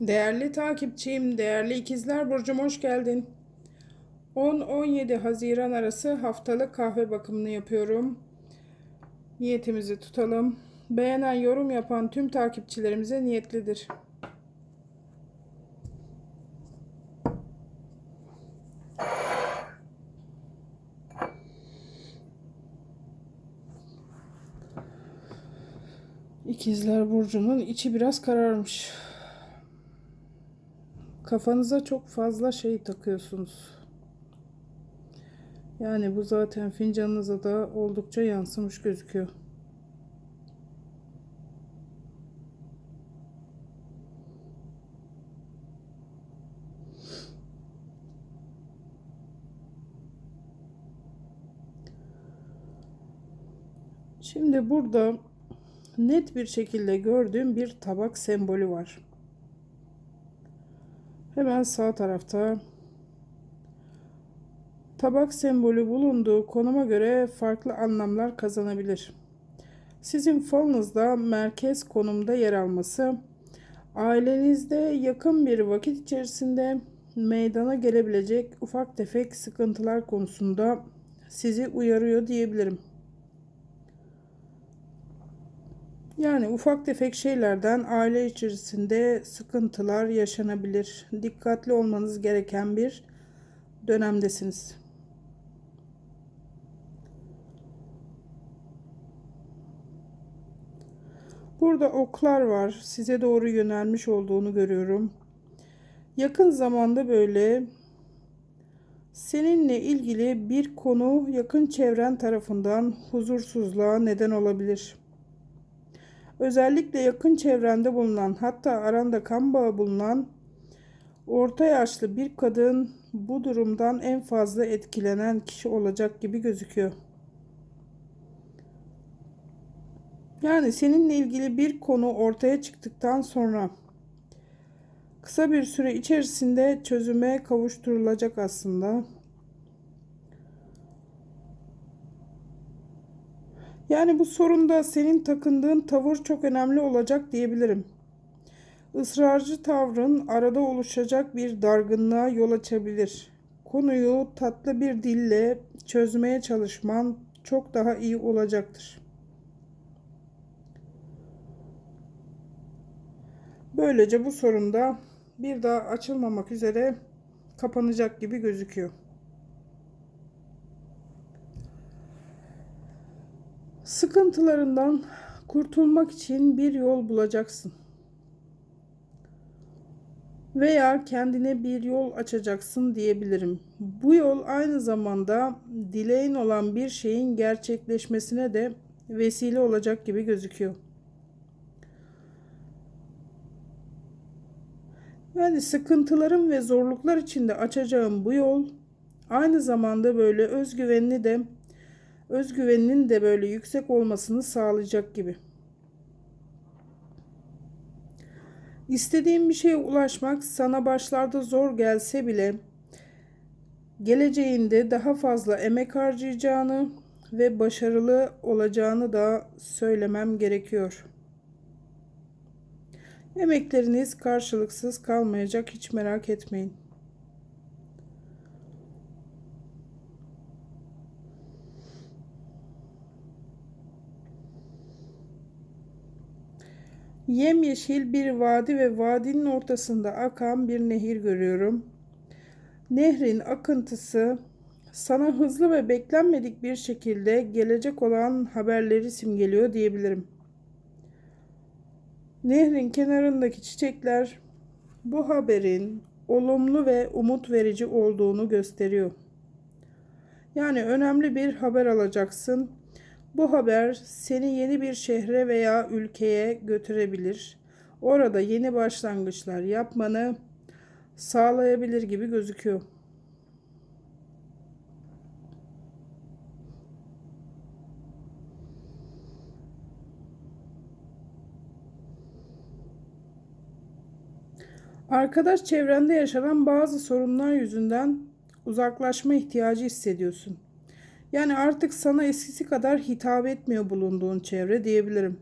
Değerli takipçim, değerli ikizler Burcu'm hoş geldin. 10-17 Haziran arası haftalık kahve bakımını yapıyorum. Niyetimizi tutalım. Beğenen, yorum yapan tüm takipçilerimize niyetlidir. İkizler Burcu'nun içi biraz kararmış. Kafanıza çok fazla şey takıyorsunuz. Yani bu zaten fincanınıza da oldukça yansımış gözüküyor. Şimdi burada net bir şekilde gördüğüm bir tabak sembolü var. Hemen sağ tarafta tabak sembolü bulunduğu konuma göre farklı anlamlar kazanabilir. Sizin falınızda merkez konumda yer alması, ailenizde yakın bir vakit içerisinde meydana gelebilecek ufak tefek sıkıntılar konusunda sizi uyarıyor diyebilirim. Yani ufak tefek şeylerden aile içerisinde sıkıntılar yaşanabilir. Dikkatli olmanız gereken bir dönemdesiniz. Burada oklar var. Size doğru yönelmiş olduğunu görüyorum. Yakın zamanda böyle seninle ilgili bir konu yakın çevren tarafından huzursuzluğa neden olabilir. Özellikle yakın çevrende bulunan hatta aranda kan bağı bulunan orta yaşlı bir kadın bu durumdan en fazla etkilenen kişi olacak gibi gözüküyor. Yani seninle ilgili bir konu ortaya çıktıktan sonra kısa bir süre içerisinde çözüme kavuşturulacak aslında. Yani bu sorunda senin takındığın tavır çok önemli olacak diyebilirim. Israrcı tavrın arada oluşacak bir dargınlığa yol açabilir. Konuyu tatlı bir dille çözmeye çalışman çok daha iyi olacaktır. Böylece bu sorun da bir daha açılmamak üzere kapanacak gibi gözüküyor. Sıkıntılarından kurtulmak için bir yol bulacaksın. Veya kendine bir yol açacaksın diyebilirim. Bu yol aynı zamanda dileğin olan bir şeyin gerçekleşmesine de vesile olacak gibi gözüküyor. Yani sıkıntılarım ve zorluklar içinde açacağım bu yol aynı zamanda böyle özgüvenli de özgüveninin de böyle yüksek olmasını sağlayacak gibi. İstediğin bir şeye ulaşmak sana başlarda zor gelse bile geleceğinde daha fazla emek harcayacağını ve başarılı olacağını da söylemem gerekiyor. Emekleriniz karşılıksız kalmayacak hiç merak etmeyin. Yemyeşil bir vadi ve vadinin ortasında akan bir nehir görüyorum. Nehrin akıntısı sana hızlı ve beklenmedik bir şekilde gelecek olan haberleri simgeliyor diyebilirim. Nehrin kenarındaki çiçekler bu haberin olumlu ve umut verici olduğunu gösteriyor. Yani önemli bir haber alacaksın bu haber seni yeni bir şehre veya ülkeye götürebilir. Orada yeni başlangıçlar yapmanı sağlayabilir gibi gözüküyor. Arkadaş çevrende yaşanan bazı sorunlar yüzünden uzaklaşma ihtiyacı hissediyorsun. Yani artık sana eskisi kadar hitap etmiyor bulunduğun çevre diyebilirim.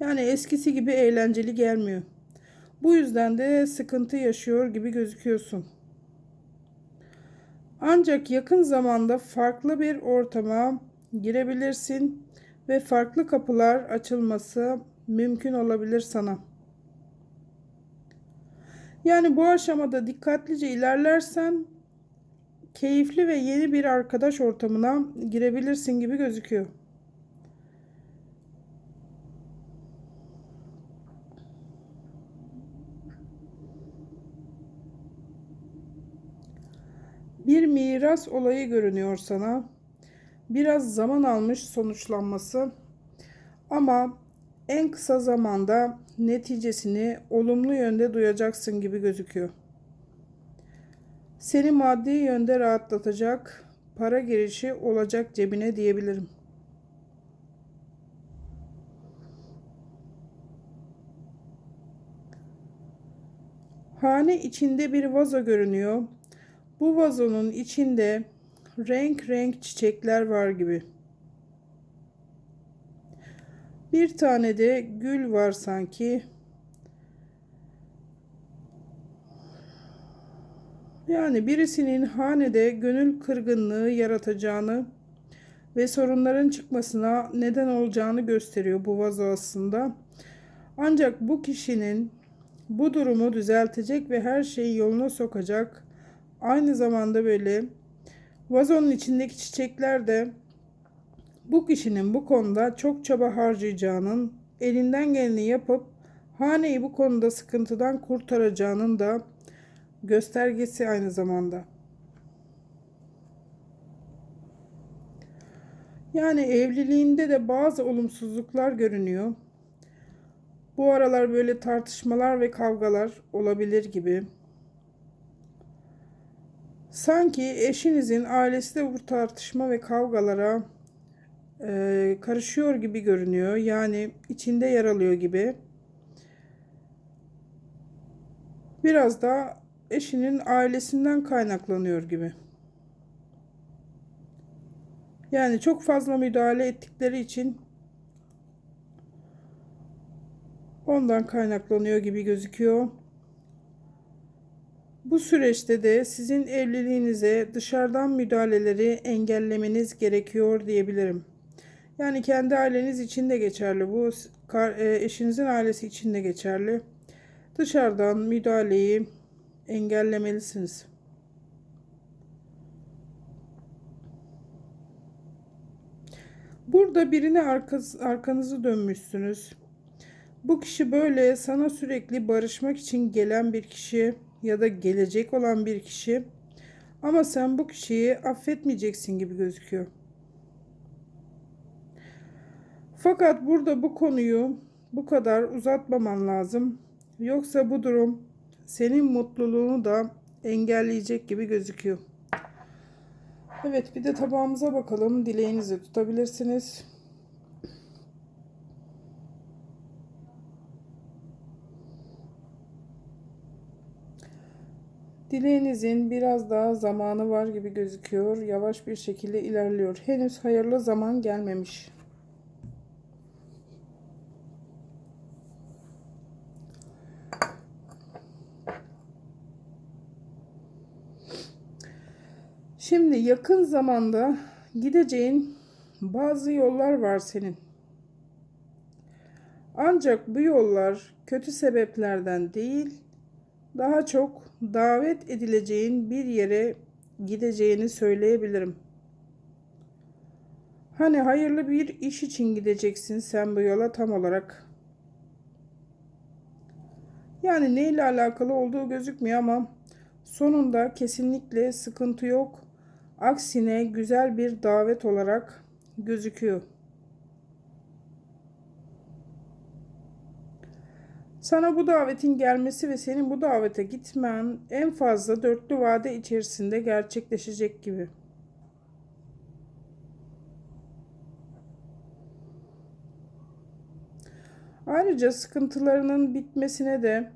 Yani eskisi gibi eğlenceli gelmiyor. Bu yüzden de sıkıntı yaşıyor gibi gözüküyorsun. Ancak yakın zamanda farklı bir ortama girebilirsin ve farklı kapılar açılması mümkün olabilir sana. Yani bu aşamada dikkatlice ilerlersen keyifli ve yeni bir arkadaş ortamına girebilirsin gibi gözüküyor. Bir miras olayı görünüyor sana. Biraz zaman almış sonuçlanması ama en kısa zamanda neticesini olumlu yönde duyacaksın gibi gözüküyor. Seni maddi yönde rahatlatacak para girişi olacak cebine diyebilirim. Hane içinde bir vazo görünüyor. Bu vazonun içinde renk renk çiçekler var gibi. Bir tane de gül var sanki. Yani birisinin hanede gönül kırgınlığı yaratacağını ve sorunların çıkmasına neden olacağını gösteriyor bu vazo aslında. Ancak bu kişinin bu durumu düzeltecek ve her şeyi yoluna sokacak. Aynı zamanda böyle vazonun içindeki çiçekler de bu kişinin bu konuda çok çaba harcayacağının, elinden geleni yapıp haneyi bu konuda sıkıntıdan kurtaracağının da göstergesi aynı zamanda. Yani evliliğinde de bazı olumsuzluklar görünüyor. Bu aralar böyle tartışmalar ve kavgalar olabilir gibi. Sanki eşinizin ailesi de bu tartışma ve kavgalara e, karışıyor gibi görünüyor. Yani içinde yer alıyor gibi. Biraz da eşinin ailesinden kaynaklanıyor gibi. Yani çok fazla müdahale ettikleri için ondan kaynaklanıyor gibi gözüküyor. Bu süreçte de sizin evliliğinize dışarıdan müdahaleleri engellemeniz gerekiyor diyebilirim. Yani kendi aileniz için de geçerli bu, e, eşinizin ailesi için de geçerli. Dışarıdan müdahaleyi engellemelisiniz. Burada birine arkanızı dönmüşsünüz. Bu kişi böyle sana sürekli barışmak için gelen bir kişi ya da gelecek olan bir kişi. Ama sen bu kişiyi affetmeyeceksin gibi gözüküyor. Fakat burada bu konuyu bu kadar uzatmaman lazım. Yoksa bu durum senin mutluluğunu da engelleyecek gibi gözüküyor. Evet bir de tabağımıza bakalım. Dileğinizi tutabilirsiniz. Dileğinizin biraz daha zamanı var gibi gözüküyor. Yavaş bir şekilde ilerliyor. Henüz hayırlı zaman gelmemiş. Şimdi yakın zamanda gideceğin bazı yollar var senin. Ancak bu yollar kötü sebeplerden değil, daha çok davet edileceğin bir yere gideceğini söyleyebilirim. Hani hayırlı bir iş için gideceksin sen bu yola tam olarak. Yani neyle alakalı olduğu gözükmüyor ama sonunda kesinlikle sıkıntı yok. Aksine güzel bir davet olarak gözüküyor. Sana bu davetin gelmesi ve senin bu davete gitmen en fazla dörtlü vade içerisinde gerçekleşecek gibi. Ayrıca sıkıntılarının bitmesine de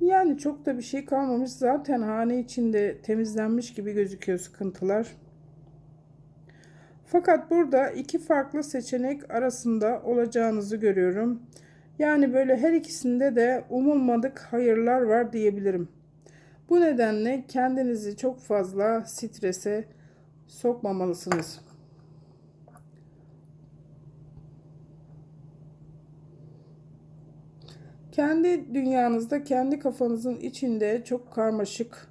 yani çok da bir şey kalmamış. Zaten hane içinde temizlenmiş gibi gözüküyor sıkıntılar. Fakat burada iki farklı seçenek arasında olacağınızı görüyorum. Yani böyle her ikisinde de umulmadık hayırlar var diyebilirim. Bu nedenle kendinizi çok fazla strese sokmamalısınız. Kendi dünyanızda, kendi kafanızın içinde çok karmaşık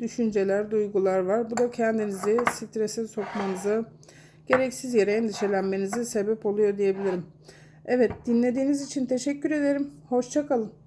düşünceler, duygular var. Bu da kendinizi strese sokmanızı, gereksiz yere endişelenmenize sebep oluyor diyebilirim. Evet, dinlediğiniz için teşekkür ederim. Hoşça kalın.